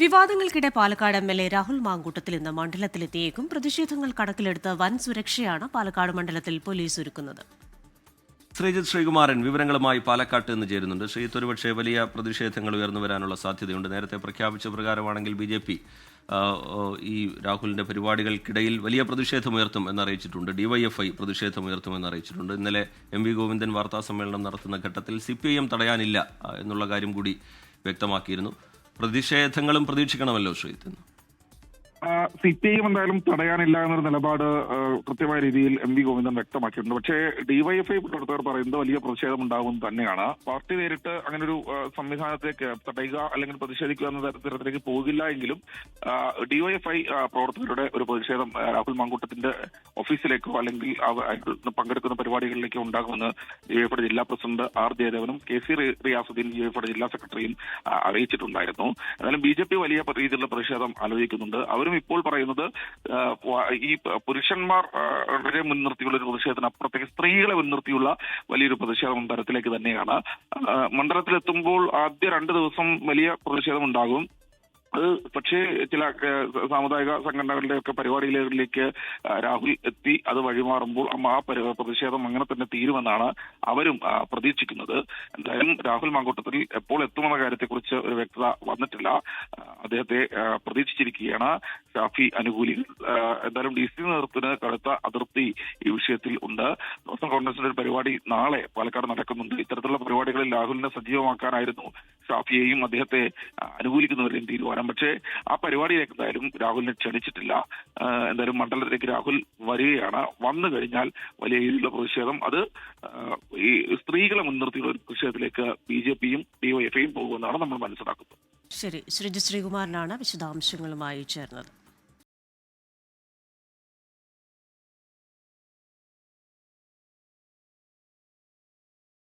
വിവാദങ്ങൾക്കിടെ Palakkad M L A Rahul Mamkootathil ഇന്ന് മണ്ഡലത്തിലെത്തിയേക്കും. പ്രതിഷേധങ്ങൾ കണക്കിലെടുത്ത് വൻ സുരക്ഷയാണ് പാലക്കാട് മണ്ഡലത്തിൽ പോലീസ് ഒരുക്കുന്നത്. ശ്രീജിത് ശ്രീകുമാരൻ വിവരങ്ങളുമായി പാലക്കാട്ട് നിന്ന് ചേരുന്നുണ്ട്. ശ്രീജിത്ത് ഒരുപക്ഷെ വലിയ പ്രതിഷേധങ്ങൾ ഉയർന്നു വരാനുള്ള സാധ്യതയുണ്ട്. നേരത്തെ പ്രഖ്യാപിച്ച പ്രകാരമാണെങ്കിൽ ബി ജെ പി ഈ രാഹുലിന്റെ പരിപാടികൾക്കിടയിൽ വലിയ പ്രതിഷേധമുയർത്തും എന്നറിയിച്ചിട്ടുണ്ട്. ഡിവൈഎഫ്ഐ പ്രതിഷേധമുയർത്തും എന്നറിയിച്ചിട്ടുണ്ട്. ഇന്നലെ എം വി ഗോവിന്ദൻ വാർത്താ സമ്മേളനം നടത്തുന്ന ഘട്ടത്തിൽ സി പി ഐ എം തടയാനില്ല എന്നുള്ള കാര്യം കൂടി വ്യക്തമാക്കിയിരുന്നു. പ്രതിഷേധങ്ങളും പ്രതീക്ഷിക്കണമല്ലോ ഇന്ന്. സി പി എന്തായാലും തടയാനില്ല എന്നൊരു നിലപാട് കൃത്യമായ രീതിയിൽ എം വി ഗോവിന്ദൻ വ്യക്തമാക്കിയിട്ടുണ്ട്. പക്ഷേ ഡിവൈഎഫ്ഐ പ്രവർത്തകർ പറയുന്നത് വലിയ പ്രതിഷേധം ഉണ്ടാകും തന്നെയാണ്. പാർട്ടി നേരിട്ട് അങ്ങനെ ഒരു സംവിധാനത്തേക്ക് തടയുക അല്ലെങ്കിൽ പ്രതിഷേധിക്കുക എന്ന തരത്തിലേക്ക് പോകില്ല എങ്കിലും ഡിവൈഎഫ്ഐ പ്രവർത്തകരുടെ ഒരു പ്രതിഷേധം രാഹുൽ മാങ്കൂട്ടത്തിന്റെ ഓഫീസിലേക്കോ അല്ലെങ്കിൽ പങ്കെടുക്കുന്ന പരിപാടികളിലേക്കോ ഉണ്ടാകുമെന്ന് ഡിവൈഎഫ്ഐയുടെ ജില്ലാ പ്രസിഡന്റ് ആർ ജയദേവനും കെ സി റിയാസുദ്ദീൻ ഡിവൈഎഫ്ഐയുടെ ജില്ലാ സെക്രട്ടറിയും അറിയിച്ചിട്ടുണ്ടായിരുന്നു. എന്നാലും ബി ജെ പി വലിയ രീതിയിലുള്ള പ്രതിഷേധം ആലോചിക്കുന്നുണ്ട്. അവരും ഇപ്പോൾ പറയുന്നത് ഈ പുരുഷന്മാരെ മുൻനിർത്തിയുള്ള ഒരു പ്രതിഷേധത്തിന് അപ്പുറത്തേക്ക് സ്ത്രീകളെ മുൻനിർത്തിയുള്ള വലിയൊരു പ്രതിഷേധം തരത്തിലേക്ക് തന്നെയാണ്. മണ്ഡലത്തിലെത്തുമ്പോൾ ആദ്യ രണ്ട് ദിവസം വലിയ പ്രതിഷേധം ഉണ്ടാകും. അത് പക്ഷേ ചില സാമുദായിക സംഘടനകളുടെ ഒക്കെ പരിപാടികളിലേക്ക് രാഹുൽ എത്തി അത് വഴിമാറുമ്പോൾ ആ പരി- പ്രതിഷേധം അങ്ങനെ തന്നെ തീരുമെന്നാണ് അവരും പ്രതീക്ഷിക്കുന്നത്. എന്തായാലും രാഹുൽ മാങ്കൂട്ടത്തിൽ എപ്പോൾ എത്തുമെന്ന കാര്യത്തെക്കുറിച്ച് ഒരു വ്യക്തത വന്നിട്ടില്ല. അദ്ദേഹത്തെ പ്രതീക്ഷിച്ചിരിക്കുകയാണ്. ഷാഫി അനുകൂലികൾ എന്തായാലും ഡി സി നേതൃത്വത്തിന് കടുത്ത അതിർത്തി ഈ വിഷയത്തിൽ ഉണ്ട്. നാഷണൽ കോൺഗ്രസിന്റെ ഒരു പരിപാടി നാളെ പാലക്കാട് നടക്കുന്നുണ്ട്. ഇത്തരത്തിലുള്ള പരിപാടികളിൽ രാഹുലിനെ സജീവമാക്കാനായിരുന്നു ഷാഫിയെയും അദ്ദേഹത്തെ അനുകൂലിക്കുന്നവരെയും തീരുമാനം. പക്ഷേ ആ പരിപാടിയിലേക്ക് എന്തായാലും രാഹുലിനെ ക്ഷണിച്ചിട്ടില്ല. എന്തായാലും മണ്ഡലത്തിലേക്ക് രാഹുൽ വരികയാണ്. വന്നു കഴിഞ്ഞാൽ വലിയ രീതിയിലുള്ള പ്രതിഷേധം. അത് ഈ സ്ത്രീകളെ മുൻനിർത്തിയുള്ള ഒരു പ്രതിഷേധത്തിലേക്ക് ബി ജെ പിയും ഡിവൈഎഫ്ഐയും പോകുമെന്നാണ് നമ്മൾ മനസ്സിലാക്കുന്നത്. ശരി ശ്രീജി ശ്രീകുമാരനാണ് വിശദാംശങ്ങളുമായി ചേർന്നത്.